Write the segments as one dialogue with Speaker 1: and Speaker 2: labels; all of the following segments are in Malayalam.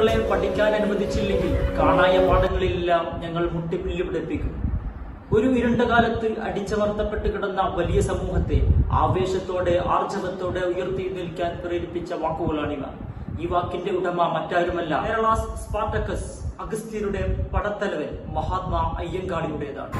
Speaker 1: പഠിക്കാൻ അനുവദിച്ചില്ലെങ്കിൽ കാണായ പാഠങ്ങളിലെല്ലാം ഞങ്ങൾ മുട്ടിപ്പിള്ളി പിടിപ്പിക്കും ഒരു ഇരുണ്ട കാലത്ത് അടിച്ചമർത്തപ്പെട്ട് കിടന്ന വലിയ സമൂഹത്തെ ആവേശത്തോടെ ആർജവത്തോടെ ഉയർത്തി നിൽക്കാൻ പ്രേരിപ്പിച്ച വാക്കുകളാണിവ. ഈ വാക്കിന്റെ ഉടമ മറ്റാരുമല്ല കേരള സ്പാർട്ടക്കസ് അഗസ്ത്യരുടെ പടത്തലവൻ മഹാത്മാ അയ്യങ്കാളിയുടേതാണ്.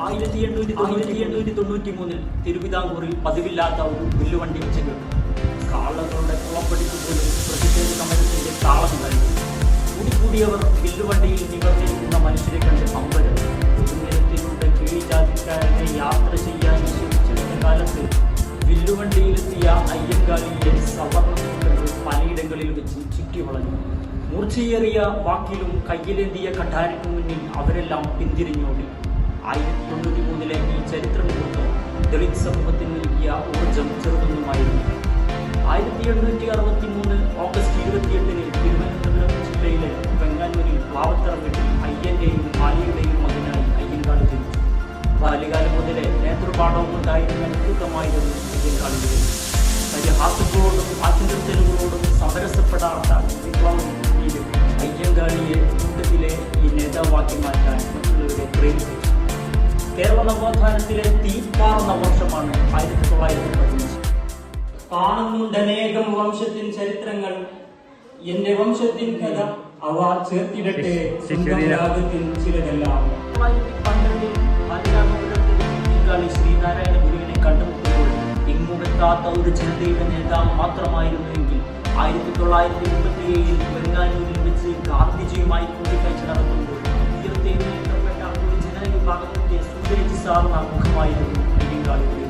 Speaker 1: ആയിരത്തി എണ്ണൂറ്റി ആയിരത്തി എണ്ണൂറ്റി തൊണ്ണൂറ്റി മൂന്നിൽ തിരുവിതാംകൂറിൽ പതിവില്ലാത്ത ഒരു വില്ലുവണ്ടി വെച്ച് കേട്ടു കാളകളുടെ പോലും പ്രതിഷേധ സമരത്തിന്റെ താളമുണ്ടായിരുന്നു. കൂടിക്കൂടിയവർ വില്ലുവണ്ടിയിൽ നിവർത്തിയിരിക്കുന്ന മനുഷ്യരെ കണ്ട് അമ്പരം പൊതുനിരത്തിലൂടെ കീഴ്ജാതിക്കാരനെ യാത്ര ചെയ്യാൻ നിശ്ചയിച്ചിരുന്ന കാലത്ത് വില്ലുവണ്ടിയിലെത്തിയ അയ്യങ്കാളിയെ സവർണ പലയിടങ്ങളിൽ വെച്ച് ചുറ്റി വളഞ്ഞു മൂർച്ചയേറിയ വാക്കിലും കയ്യിലെന്തിയ കഠാരിനു മുന്നിൽ അവരെല്ലാം പിന്തിരിഞ്ഞോടി. ആയിരത്തി തൊണ്ണൂറ്റി മൂന്നിലെ ഈ ചരിത്രം മുഹൂർത്തം ദളിത് സമൂഹത്തിന് നൽകിയ ഊർജം ചെറുതൊന്നുമായിരുന്നു. ആയിരത്തി എണ്ണൂറ്റി അറുപത്തി മൂന്ന് ഓഗസ്റ്റ് ഇരുപത്തിയെട്ടിന് തിരുവനന്തപുരം ജില്ലയിലെ വെങ്ങാനൂരിൽ പ്ലാവത്തറ അയ്യന്റെയും ആലിയുടെയും മകനായി അയ്യങ്കാളി ജനിച്ചു. ബാല്യകാലം മുതലേ നേതൃപാഠവും ഉണ്ടായിരുന്ന കൂട്ടമായിരുന്നു ജനിച്ചു പരിഹാസങ്ങളോടും ആത്മനിർത്തലുകളോടും സമരസപ്പെടാത്ത വിപ്ലവം അയ്യങ്കാളിയെ കൂട്ടത്തിലെ ഈ നേതാവാക്കി മാറ്റാൻ മറ്റുള്ളവരെ പ്രേരിപ്പിച്ചു. കേരള നവോത്ഥാനത്തിലെ തീപ്പാർന്ന വർഷമാണ് ആയിരത്തി തൊള്ളായിരത്തി പതിനഞ്ച്. കാണുന്നുണ്ടനേകം വംശത്തിൻ ചരിത്രങ്ങൾ എന്റെ വംശത്തിൻ കഥ അവ ചേർത്തിടട്ടെ രാഗത്തിൻ ചിലതെല്ലാം. പന്ത്രണ്ടിൽ ശ്രീനാരായണ ഗുരുവിനെ കണ്ടുമുട്ടുമ്പോൾ എങ്ങുമെത്താത്ത ഒരു ജനതയുടെ നേതാവ് മാത്രമായിരുന്നുവെങ്കിൽ ആയിരത്തി തൊള്ളായിരത്തി മുപ്പത്തി ഏഴിൽ ബംഗാളൂരിൽ വെച്ച് ഗാന്ധിജിയുമായി കൂടിക്കാഴ്ച നടത്തുമ്പോൾ സുരേജ് സാർന്ന മുഖമായിരുന്നു ബംഗാളിയുടെ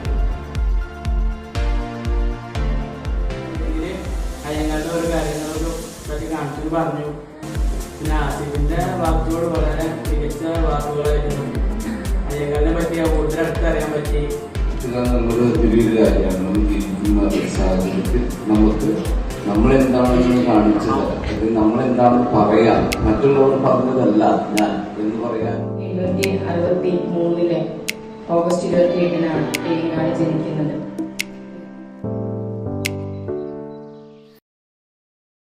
Speaker 2: ഇതിൽ അയ്യങ്ങളുടെ ഒരു കാര്യങ്ങളൊരു പറ്റി കാണിച്ചു പറഞ്ഞു. പിന്നെ ആസിഫിന്റെ വാക്കുകൾ വളരെ മികച്ച വാക്കുകളായിരുന്നു. അയ്യങ്കാലിനെ പറ്റി കൂടുതൽ അടുത്തറിയാൻ പറ്റി.
Speaker 3: എന്നുള്ളത് വലിയൊരു കാര്യമാണ്. നമുക്ക് ഇരിക്കുന്ന ഒരു സാഹചര്യത്തിൽ നമുക്ക് നമ്മളെന്താണെന്ന് കാണിച്ചത് അത് നമ്മളെന്താണെന്ന് പറയാം. മറ്റുള്ളവർ പറഞ്ഞതല്ല ഞാൻ എന്ന് പറയാൻ.
Speaker 4: എഴുന്നൂറ്റി അറുപത്തി മൂന്നിലെ ഓഗസ്റ്റ് ഇരുപത്തി എട്ടിനാണ് അയ്യങ്കാളി ജനിക്കുന്നത്.